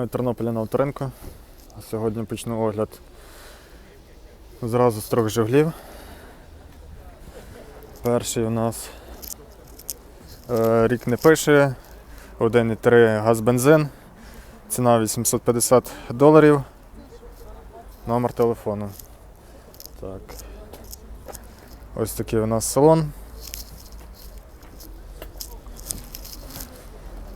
Ми в Тернополі на авторинку. Сьогодні почну огляд зразу з трьох жиглів. Перший у нас е, рік не пише, 1,3 газ бензин, ціна 850 доларів, номер телефону. Так. Ось такий у нас салон.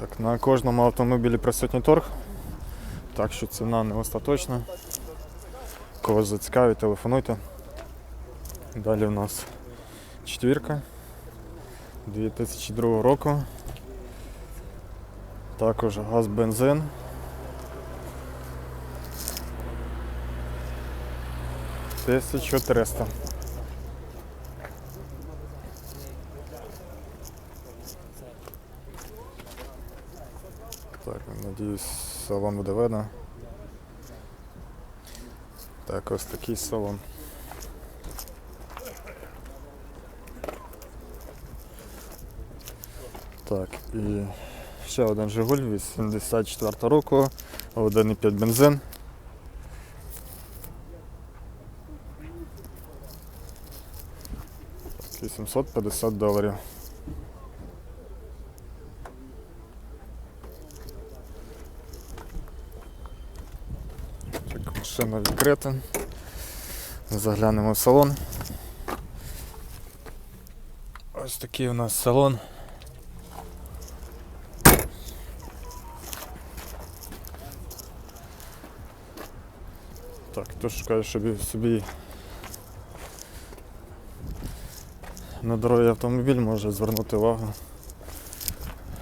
Так, на кожному автомобілі присутній торг, так що ціна не остаточна. Кого зацікавить, телефонуйте. Далі у нас четвірка 2002 року. Також газ бензин. Тисячу триста. Так, надіюсь, салон буде видно. Так, ось такий салон. Так, і ще один Жигуль 84 року, 1,5 бензин. Так, 850 доларів. Так, машина. Заглянемо в салон. Ось такий у нас салон. Так, хто шукає собі, собі на дорогий автомобіль може звернути увагу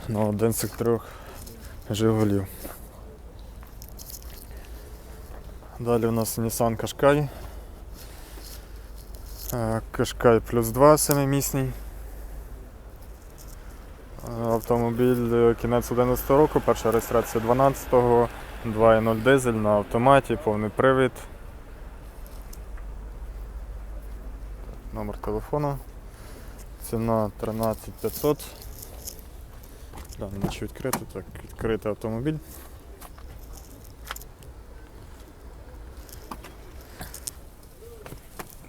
на один з трьох Жигулів. Далі у нас Nissan Qashqai. Е, Qashqai плюс 2 семимісний. Е, Автомобіль е, кінець 11 року, перша реєстрація 12-го, 2.0 дизель на автоматі, повний привід. Номер телефону. Ціна 13500. Глянемо, чи відкрити. Так, відкритий автомобіль.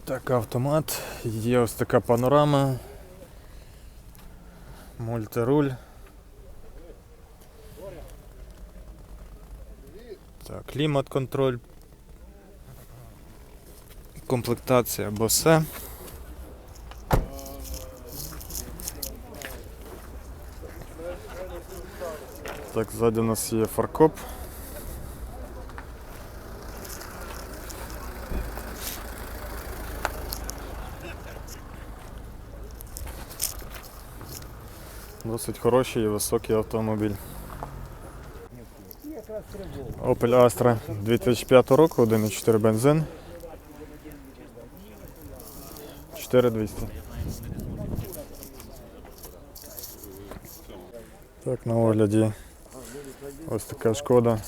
Так, автомат. Є ось така панорама. Мультируль. Так, клімат контроль. Комплектація босе. Так, ззаді у нас є фаркоп. Досить хороший і високий автомобіль. Opel Astra 2005 року, 1,4 бензин. 4200. Так, на огляді ось така шкода.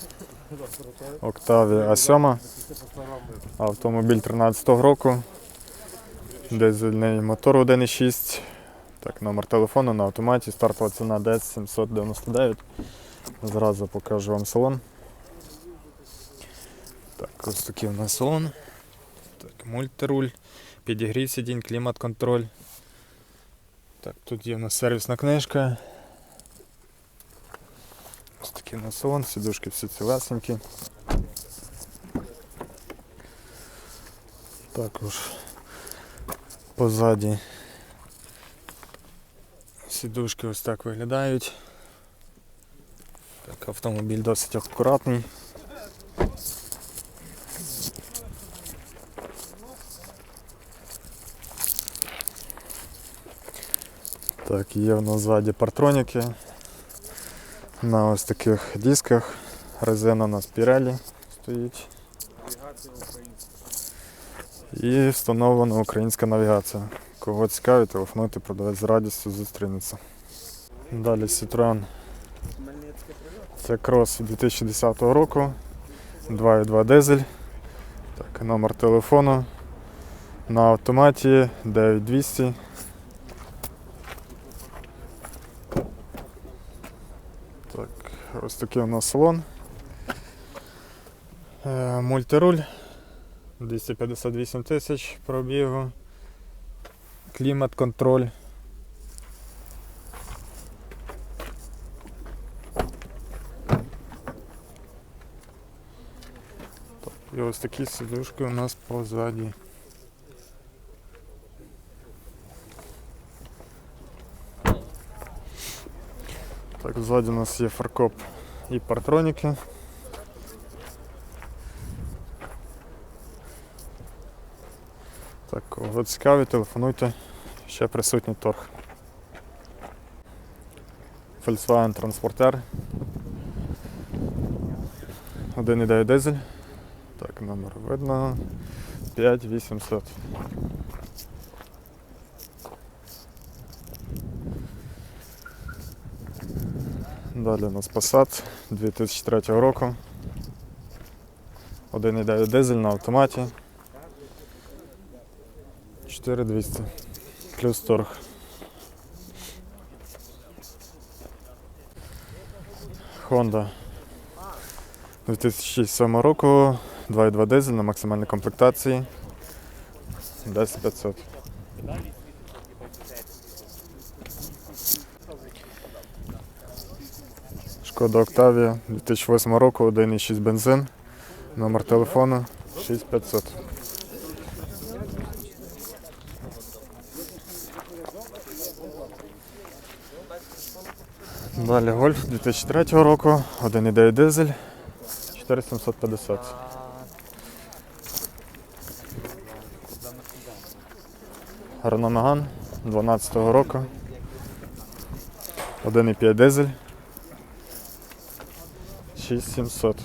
Octavia A7. Автомобіль 13-го року. Дизельний мотор 1,6. Так, номер телефону на автоматі, стартова ціна 10 799. Зразу покажу вам салон. Так, ось такий у нас салон. Так, мультируль, підігрів сидінь, клімат-контроль. Так, тут є у нас сервісна книжка. Ось такий у нас салон, сідушки всі цілесенькі. Також позаді Сідушки ось так виглядають. Так, автомобіль досить акуратний. Так, є в нас ззаді партроніки на ось таких дисках. Резина на спірелі стоїть. І встановлена українська навігація. Кого цікавить, телефонуйте, продавець з радістю зустрінеться. Далі Citroen. Це крос 2010 року. 2.2 дизель. Так, номер телефону. На автоматі 9200. Так, ось такий у нас салон. Е, Мультируль 258 тисяч пробігу. Клімат контроль. Так, І ось такі сидушки у нас позаді. Так, ззаді у нас є фаркоп і партроніки. Кого цікаві, телефонуйте, ще присутній торг. Volkswagen Transporter. 1,9 дизель. Так, номер видно. 5800. Далі у нас Passat 2003 року. 1,9 дизель на автоматі. 4200. Плюс торг. Honda 2007 року. 2,2 дизель на максимальній комплектації. 10500. Шкода Октавія 2008 року, 1,6 бензин. Номер телефону 6500. Далі Гольф 2003 року, 1,9 дизель, 4750. Renault Megane 12 року, 1,5 дизель, 6700.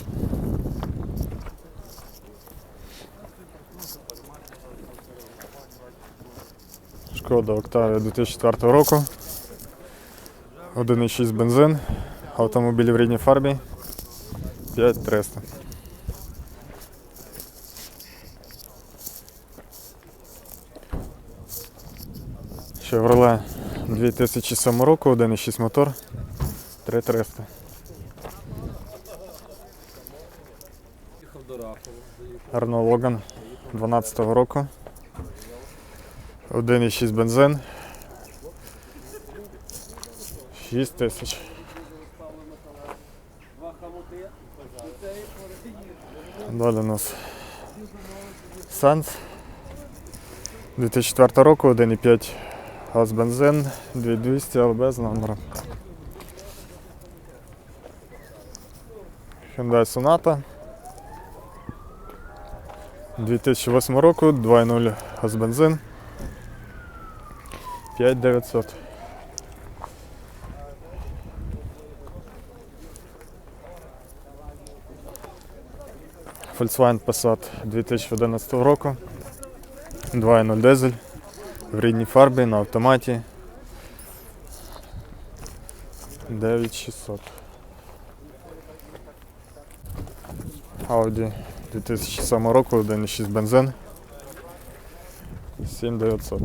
Шкода Октавія 2004 року. 1,6 бензин. Автомобіль в рідній фарбі. 5300. Chevrolet 2007 року, 1,6 мотор. 3300. Їхав до Рахова, заїхав. Renault 12 року. 1,6 бензин. 6 тисяч. Далі у нас Санс 2004 року, 1,5 газ бензин, 2200, але без номера. Hyundai Sonata 2008 року, 2,0 газ бензин, 5900. Volkswagen Passat 2011 року. 2.0 дизель в рідній фарбі на автоматі. 9600. Audi 2007 року, 1.6 бензин. 7900.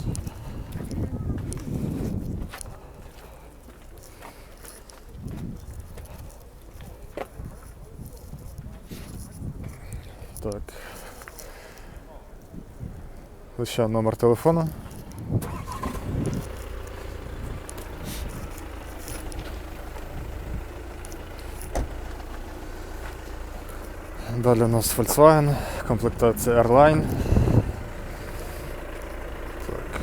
Так. Лише номер телефону. Далі у нас Volkswagen, комплектація Airline. Так.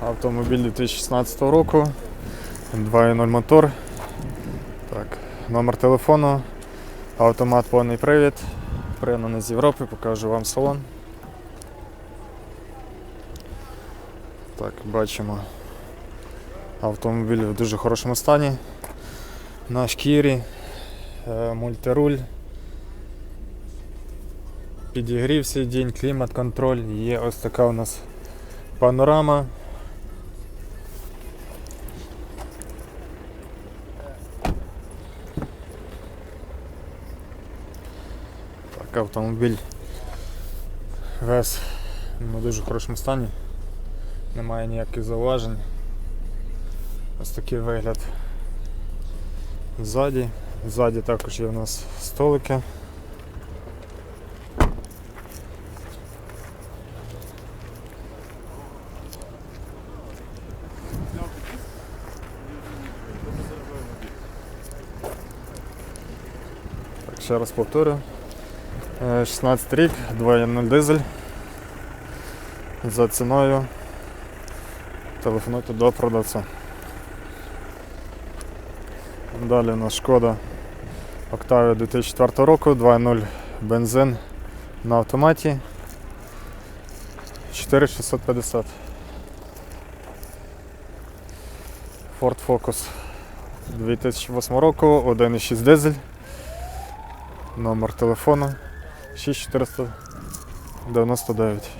Автомобіль 2016 року. 2.0 мотор. Так, номер телефону, автомат повний привід. Пригнаний з Європи, покажу вам салон. Так, бачимо. Автомобіль в дуже хорошому стані. На шкірі, е, мультируль, підігрів сидінь, клімат контроль, є ось така у нас панорама. Так, автомобіль весь на дуже хорошому стані. Немає ніяких зауважень. Ось такий вигляд Ззаді. Ззаді також є у нас столики. Так, ще раз повторю. Е, 16 рік, 2.0 дизель. За ціною телефонуйте до продавця. Далі у нас шкода Octavia 2004 року, 2.0 бензин на автоматі. 4650. Ford Focus 2008 року, 1.6 дизель. Номер телефону 6499.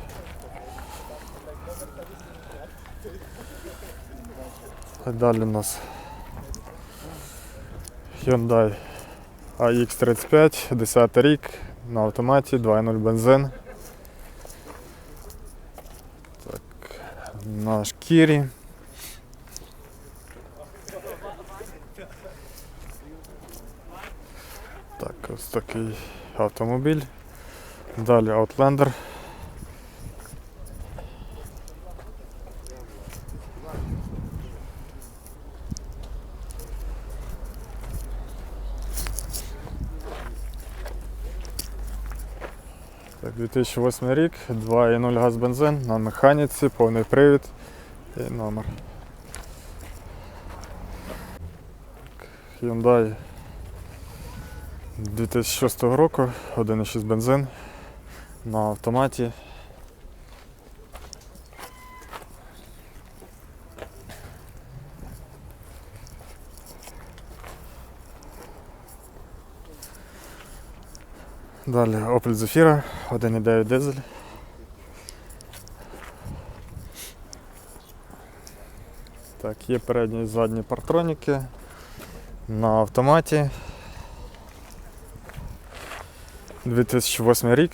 А Далі у нас Hyundai AX35, 10 рік, на автоматі, 2.0 бензин. Так, на шкірі. Так, ось такий автомобіль. Далі Outlander. Так, 2008 рік, 2.0 газ бензин на механіці, повний привід і номер. Hyundai 2006 року, 1.6 бензин на автоматі. Далі Opel Zafira, 1.9 дизель. Так, є передні і задні партроніки на автоматі. 2008 рік.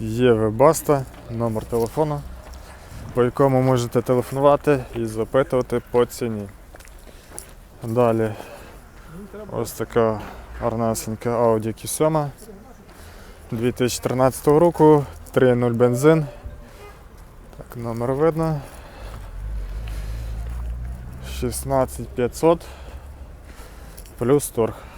Є Webaста, номер телефону, по якому можете телефонувати і запитувати по ціні. Далі ось така гарнесенька Audi Q7 2013 року, 3.0 бензин. Так, номер видно. 16500 плюс торг.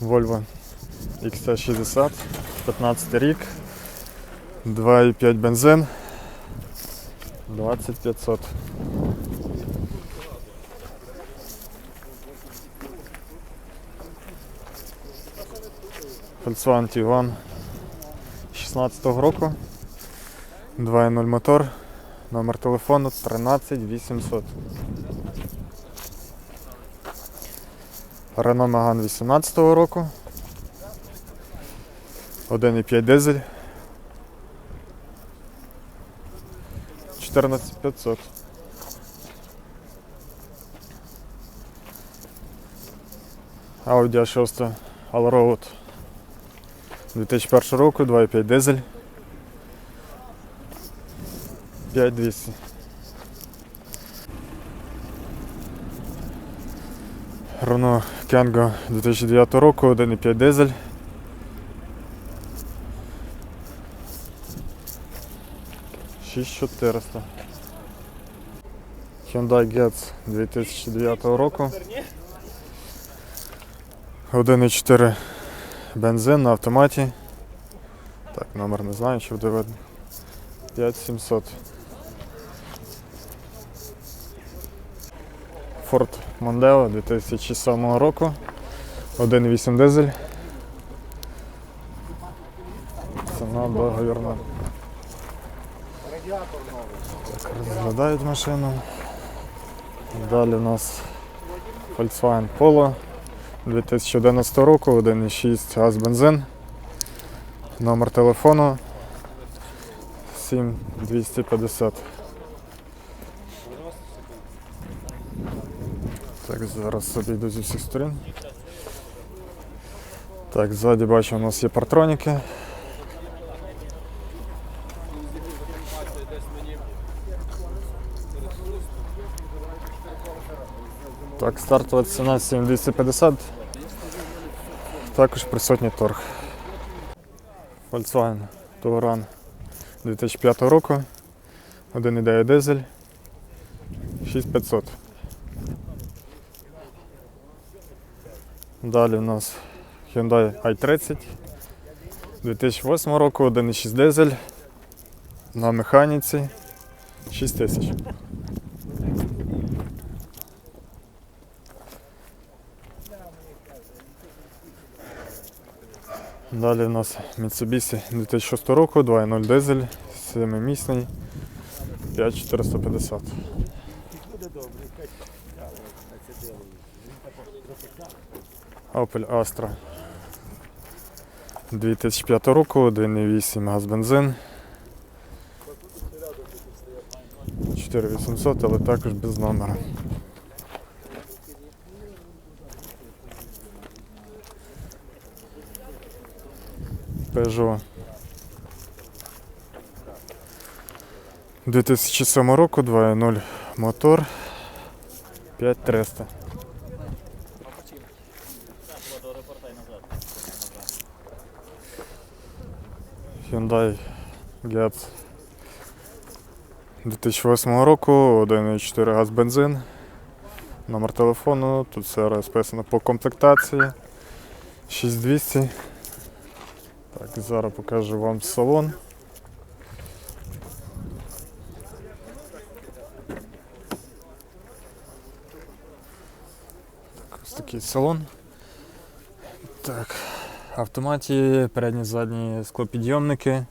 Volvo XC60, 15 рік, 2,5 бензин, 2500. Volkswagen Tiguan 16 року, 2.0 мотор, номер телефону 13800. Renault Megane 18 року. 1,5 дизель. 14500. Audi A6 Allroad 2001 року, 2,5 дизель. 5200. Renault Kangoo 2009 року, 1,5 дизель. Шість 400. Hyundai Getz 2009 року. 1,4 бензин на автоматі. Так, номер не знаю, чи буде видно. 5700. Ford Mondeo 2007 року. 1,8 дизель. Ціна договірна. Так, розглядають машину. Далі у нас Volkswagen Polo 2011 року, 1,6 газ бензин. Номер телефону 7250. Зараз обійду зі всіх сторін. Так, ззаді бачу, у нас є партроніки. Так, стартова ціна 7250. Також присутній торг. Volkswagen Touran 2005 року. 1,9 дизель. 6500. Далі у нас Hyundai i30 2008 року, 1,6 дизель на механіці 6000. Далі у нас Mitsubishi 2006 року, 2.0 дизель, 7-місний, 5450. Opel Astra 2005 року, 1,8 газ бензин. 4800, але також без номера. Peugeot 2007 року, 2.0 мотор 5300. Hyundai Getz 2008 року, 1,4 газ бензин. Номер телефону, тут все розписано по комплектації. 6200. Так, зараз покажу вам салон. Ось такий салон. Так, автоматі передні задні склопідйомники.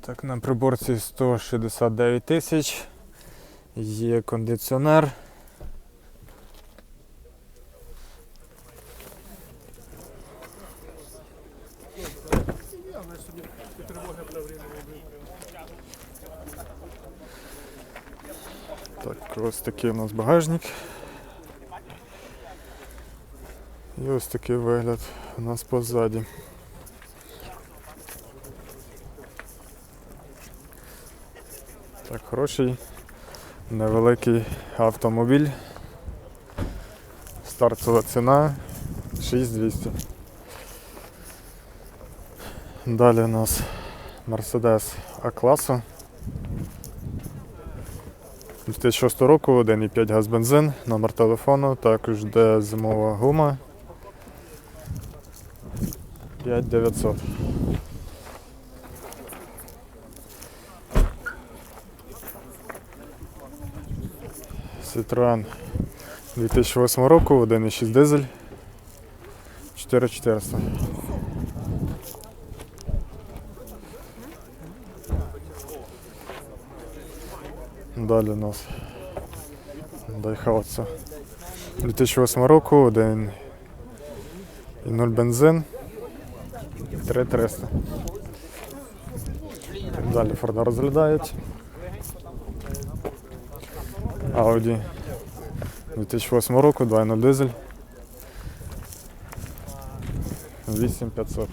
Так, на приборці 169 тисяч. Є кондиціонер. Так, ось такий у нас багажник. І ось такий вигляд у нас позаді. Так, хороший, невеликий автомобіль. Стартова ціна 6200. Далі у нас Mercedes А-класу. 2006 року, 1,5 газ бензин, номер телефону, також де зимова гума. 5900. Citroen 2008 року, 1,6 дизель. 4400. Далі у нас Daihatsu 2008 року, 1 і 0 бензин. 3300. Так, Далі Форда розглядають. Audi 2008 року, 2.0 дизель. 8500.